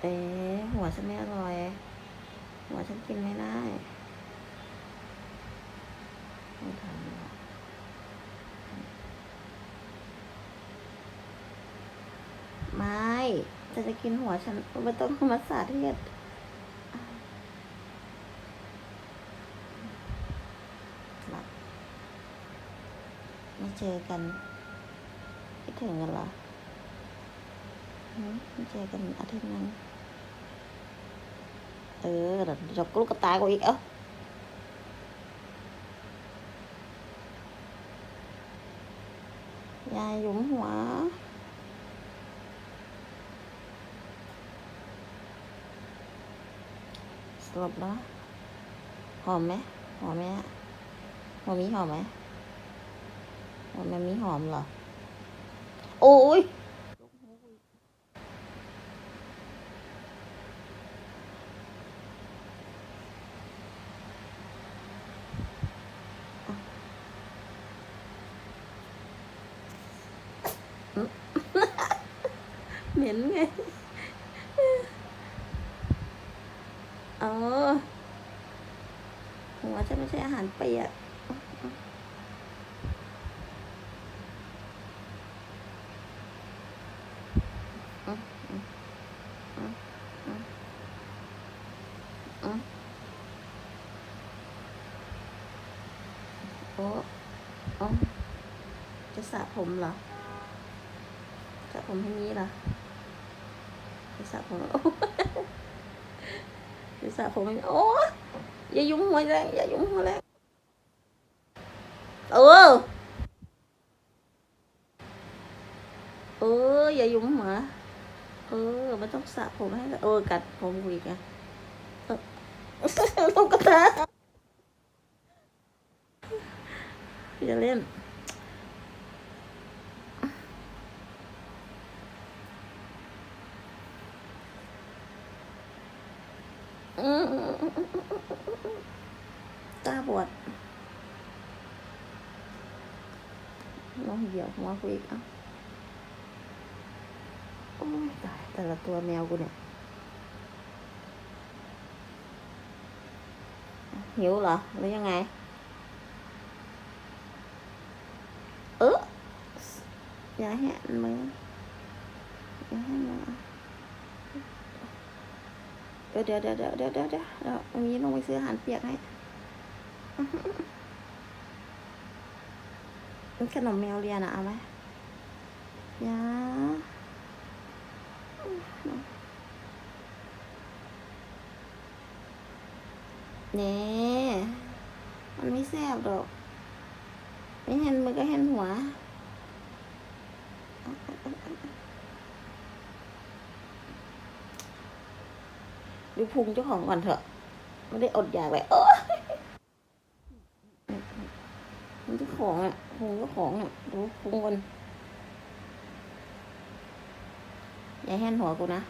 เอ๊หัวฉันไม่อร่อย หัวฉันกินไม่ได้ไม่ทำหรอกไม่จะจะกินหัวฉันไม่ต้องมาสาธิตหลับไม่เจอกันคิดถึงกันเหรอไม่เจอกันอาทิตย์นึง เออเดี๋ยวจกลูกกระตายกูอีก เอ้ายายหยุมหัวสลบแล้วหอมไหมหอมไหมหอมมีหอมไหมหอมมันมีหอมเหรอโอ้ย เหม็นไงเออหัวจะไม่ใช่อาหารเปียกโอ้โอ้จะสระผมเหรอสระผมให้นี้เหรอ จะสระผมโอ้จะสระผมให้โอ้อย่ายุ่งหัวแรงอย่ายุ่งหัวแรงเออเอออย่ายุ่งหัวเออมันต้องสระผมให้เออกัดผมกูอีกอะเออลูกกระตาอย่าเล่น ตาบอดน้องเหี่ยวหัวคุยอีกเอะโอ้ยตายแต่ละตัวแมวกูเนี่ยหิวเหรอหรือยังไง เอออย่าแหนมืออย่าแหนมือ ดี๋ยวเดี๋ยวเดี๋ยวเดี๋ยวเดี๋ยวเดี๋ยวเดี๋ยวตรงนี้ลงไปซื้ออาหารเปียกให้ขนมแมวเรียนอะเอาไหมยาเน่มันไม่แซ่บหรอกไม่เห็นมือก็เห็นหัว ดูพุงเจ้าของก่อนเถอะ ไม่ได้อดอยากเลยเออเจ้าของอะพุงเจ้าของอะดูพุงก่อนอย่าแห่นหัวกูนะ